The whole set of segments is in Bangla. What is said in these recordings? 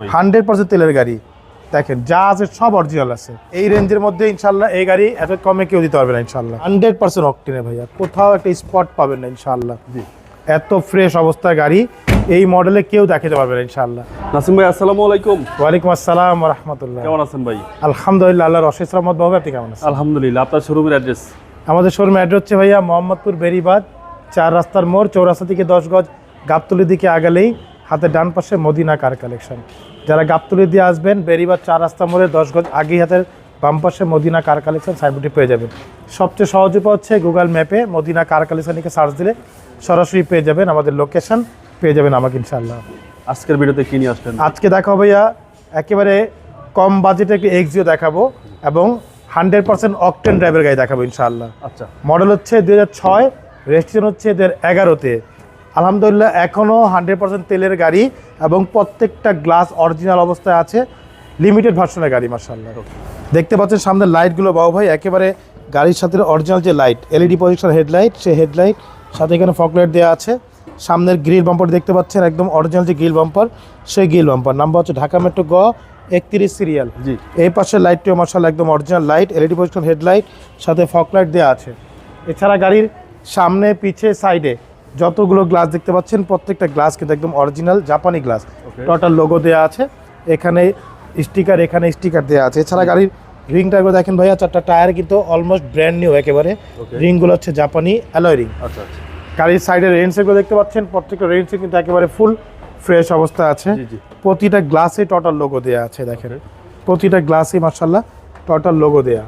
হান্ড্রেড পার্সেন্ট তেলের গাড়ি। দেখেন যা আছে সব অরিজিনাল আছে। এই রেঞ্জের মধ্যে ইনশাল্লাহ এই গাড়ি এত কমে কেউ দিতে পারবে না ইনশাল্লাহ হান্ড্রেড পার্সেন্ট অকটেনে ভাইয়া কোথাও একটা স্পট পাবেন না ইনশাল্লাহ জি। এত ফ্রেশ অবস্থার গাড়ি এই মডেলে কেউ দেখাতে পারবে না ইনশাল্লাহ নাসিম ভাই আসসালামু আলাইকুম। ওয়ালাইকুম আসসালাম রহমতুল্লাহ। কেমন আছেন ভাই? আলহামদুলিল্লাহ আল্লাহ রশেদ রহমত বাবু আপনি কেমন আছেন? আলহামদুলিল্লাহ আপনার শোরুমের অ্যাড্রেস আমাদের শোরুম অ্যাড্রেস হচ্ছে ভাইয়া মোহাম্মদপুর বেরিবাদ চার রাস্তার মোড় চৌরাস্তা থেকে দশ গজ গাবতলির দিকে আগালেই হাতে ডান পাশে মদিনা কার কালেকশন যারা গাবতলি দিয়ে আসবেন বেরিবার চার রাস্তা মোড়ে দশ গজ আগেই হাতের বাম পাশে মদিনা কার কালেকশন সাইনবোর্ডটি পেয়ে যাবেন। সবচেয়ে সহজ উপায় হচ্ছে গুগল ম্যাপে মদিনা কার কালেকশনকে সার্চ দিলে সরাসরি পেয়ে যাবেন আমাদের লোকেশন পেয়ে যাবেন আমাকে ইনশাল্লাহ আজকের ভিডিওতে কি নিয়ে আসলেন? আজকে দেখাবো ভাইয়া একেবারে কম বাজেটে একটি এক্সিও দেখাবো এবং হান্ড্রেড পার্সেন্ট অকটেন ড্রাইভের গাড়ি দেখাবো ইনশাআল্লাহ। আচ্ছা। মডেল হচ্ছে দু হাজার ছয় রেজিস্ট্রেশন হচ্ছে দু হাজার এগারোতে। আলহামদুলিল্লাহ এখনও হান্ড্রেড পার্সেন্ট তেলের গাড়ি এবং প্রত্যেকটা গ্লাস অরিজিনাল অবস্থায় আছে লিমিটেড ভার্সনের গাড়ি মার্শাল্লাহ দেখতে পাচ্ছেন সামনে লাইটগুলো বাবু ভাই একেবারে গাড়ির সাথে অরিজিনাল যে লাইট এলইডি প্রজেকশন হেডলাইট সেই হেডলাইট সাথে এখানে ফক লাইট দেওয়া আছে। সামনের গ্রিল বাম্পার দেখতে পাচ্ছেন একদম অরিজিনাল যে গ্রিল বাম্পার সেই গ্রিল বাম্পার নাম্বার হচ্ছে ঢাকা মেট্রো গ একত্রিশ সিরিয়াল জি। এই পাশে লাইটটিও মার্শাল একদম original light LED position headlight সাথে ফক লাইট দেওয়া আছে। এছাড়া গাড়ির সামনে পিছে সাইডে যতগুলো গ্লাস দেখতে পাচ্ছেন প্রত্যেকটা গ্লাস কিন্তু একদম অরিজিনাল জাপানি গ্লাস. টোটাল লোগো দেওয়া আছে। এখানে স্টিকার এখানে স্টিকার দেওয়া আছে। এছাড়া গাড়ির রিংটা একবার দেখেন ভাইয়া চারটা টায়ার কিন্তু অলমোস্ট ব্র্যান্ড নিউ একেবারে. রিংগুলো হচ্ছে জাপানি অ্যালয় রিং গাড়ির সাইডের রেঞ্জগুলো দেখতে পাচ্ছেন প্রত্যেকটা রেঞ্জে কিন্তু একেবারে ফুল ফ্রেশ অবস্থা আছে। প্রতিটা গ্লাসে টোটাল লোগো দেওয়া আছে দেখেন। প্রতিটা গ্লাসে মার্শাল্লাহ টোটাল লোগো দেওয়া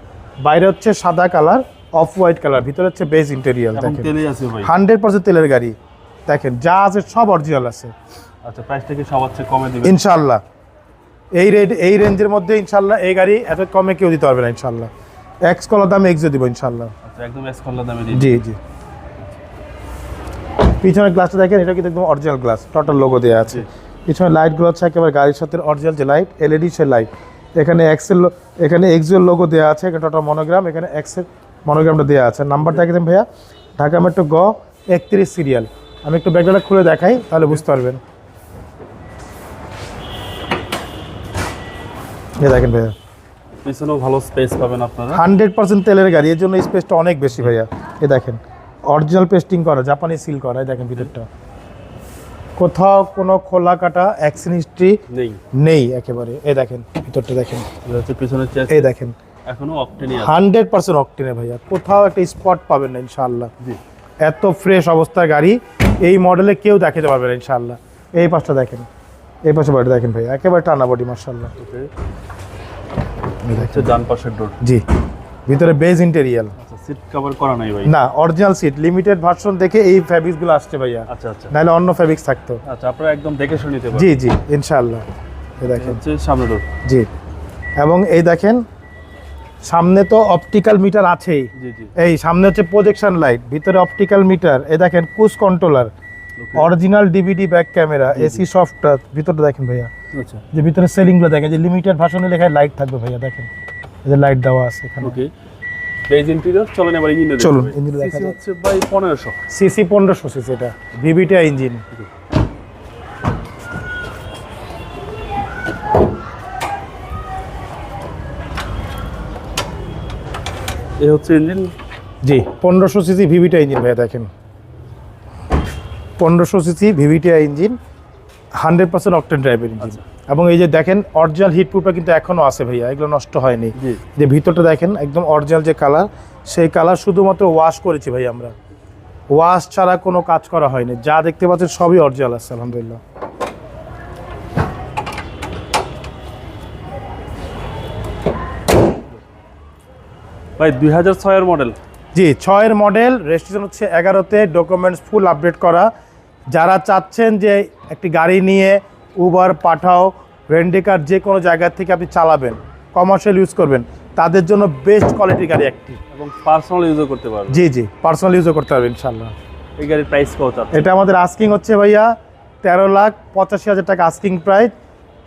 বাইরে হচ্ছে সাদা কালার অফ হোয়াইট কালার ভিতরে হচ্ছে বেজ ইন্টেরিয়াল দেখেন। আছে হান্ড্রেড পার্সেন্ট তেলের গাড়ি। দেখেন যা আছে সব অরিজিনাল আছে। আচ্ছা প্রাইস থেকে সবার চেয়ে কমে দিবেন? ইনশাল্লাহ এই রেট এই রেঞ্জের মধ্যে ইনশাল্লাহ এই গাড়ি এত কমে কেউ দিতে পারবে না ইনশাল্লাহ এক্স কলার দাম এক্সও দিব ইনশাল্লাহ আচ্ছা একদম এস কল্লা দামে জি জি। পিছনের গ্লাসটা দেখেন এটা কিন্তু একদম অরিজিনাল গ্লাস টোটাল লোগো দেওয়া আছে। পিছনে লাইটগুলো হচ্ছে একেবারে গাড়ির সাথে অরিজিনাল যে লাইট এলইডি সে লাইট এখানে এক্সেল এখানে এক্সেল লোগো দেওয়া আছে এখানে টোটাল মনোগ্রাম এখানে এক্সেল মনোগ্রামটা দেওয়া আছে। নাম্বারটা একদম ভাইয়া? ঢাকা মেট্রো গ একত্রিশ সিরিয়াল আমি একটু ব্যাগটা খুলে দেখাই তাহলে বুঝতে পারবেন। দেখেন ভাইয়া। পিছনেও ভালো স্পেস পাবেন আপনারা। হান্ড্রেড পার্সেন্ট তেলের গাড়ি এর জন্য স্পেসটা অনেক বেশি ভাইয়া। এ দেখেন অরিজিনাল পেস্টিং করা জাপানি সিল করা দেখেন ভিতরটা। কোথাও কোনো খোলা কাটা অ্যাক্সিন হিস্ট্রি নেই। নেই একেবারে। এই দেখেন ভিতরটা দেখেন। এই দেখেন এখনও অকটেনই আছে। হান্ড্রেড পার্সেন্ট অকটেনে ভাইয়া। কোথাও একটা স্পট পাবেন না ইনশাআল্লাহ। জি। এত ফ্রেশ অবস্থার গাড়ি এই মডেলে কেউ দেখাতে পারবে না ইনশাআল্লাহ। এই পাশটা দেখেন। এই পাশে বাড়ি দেখেন ভাইয়া একেবারে টানা বডি মার্শাল্লাহ ওকে। ডান পাশের ডোর জি। ভিতরে বেজ ইন্টেরিয়াল আচ্ছা সিট কভার করা নাই ভাই? না অরিজিনাল সিট লিমিটেড ভার্সন দেখে এই ফ্যাব্রিক্সগুলো আসছে ভাইয়া। আচ্ছা আচ্ছা। নাহলে অন্য ফ্যাব্রিক্স থাকতো। আচ্ছা আপনারা একদম দেখে শুনে পারেন জি জি ইনশাআল্লাহ। এই দেখেন। সামনে ডোর জি। এবং এই দেখেন সামনে তো অপটিক্যাল মিটার আছেই। এই সামনে হচ্ছে প্রজেকশন লাইট ভিতরে অপটিক্যাল মিটার এ দেখেন cruise controller original DVD back camera AC software ভিতরটা দেখেন ভাইয়া। আচ্ছা। যে ভিতরে সেলিংগুলো দেখেন যে লিমিটেড ভার্সনে লেখায় লাইট থাকবে ভাইয়া দেখেন। এই যে লাইট দেওয়া আছে এখানে। ওকে ইন্টেরিয়র চলেন এবার ইঞ্জিন চলুন, engine দেখা যাক। হচ্ছে ভাই পনেরোশো। সিসি পনেরোশো সিসি এটা ভিভিটা ইঞ্জিন এই হচ্ছে ইঞ্জিন জি পনেরোশো সিসি ভিভিটা ইঞ্জিন ভাইয়া দেখেন। পনেরোশো CC VVTI engine hundred percent octane ড্রাইভের ইঞ্জিন এবং এই যে দেখেন অরিজিনাল হিট প্রুফটা কিন্তু এখনও আছে ভাইয়া এগুলো নষ্ট হয়নি। যে ভিতরটা দেখেন একদম অরিজিনাল যে কালার সেই কালার শুধুমাত্র ওয়াশ করেছি ভাই আমরা। ওয়াশ ছাড়া কোনো কাজ করা হয়নি যা দেখতে পাচ্ছেন সবই অরিজিনাল আছে আলহামদুলিল্লাহ। ভাই দুই হাজার ছয়ের মডেল। জি ছয়ের মডেল রেজিস্ট্রেশন হচ্ছে এগারোতে ডকুমেন্টস ফুল আপডেট করা। যারা চাচ্ছেন যে একটি গাড়ি নিয়ে উবার পাঠাও রেন্ডিকার যে কোনো জায়গা থেকে আপনি চালাবেন কমার্শিয়াল ইউজ করবেন তাদের জন্য বেস্ট কোয়ালিটির গাড়ি একটি। এবং পার্সোনাল ইউজও করতে পারবেন। জি জি পার্সোনাল ইউজও করতে পারবেন ইনশাল্লাহ এই গাড়ির প্রাইস কত এটা আমাদের আস্কিং হচ্ছে ভাইয়া তেরো লাখ পঁচাশি হাজার টাকা আস্কিং প্রাইস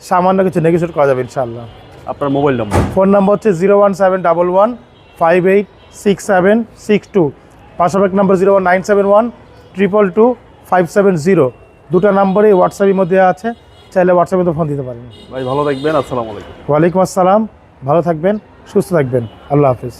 সামান্য কিছু নেগোসিয়েট করা যাবে ইনশাল্লাহ আপনার মোবাইল নম্বর ফোন নাম্বার হচ্ছে zero one seven double one five eight six seven six two পাশাপাশি number zero one nine seven one triple two five seven zero দুটো নাম্বারই হোয়াটসঅ্যাপের মধ্যে আছে চাইলে হোয়াটসঅ্যাপে তো ফোন দিতে পারেন। ভাই ভালো থাকবেন আসসালামু আলাইকুম। ওয়ালাইকুম আসসালাম ভালো থাকবেন সুস্থ থাকবেন আল্লাহ হাফিজ।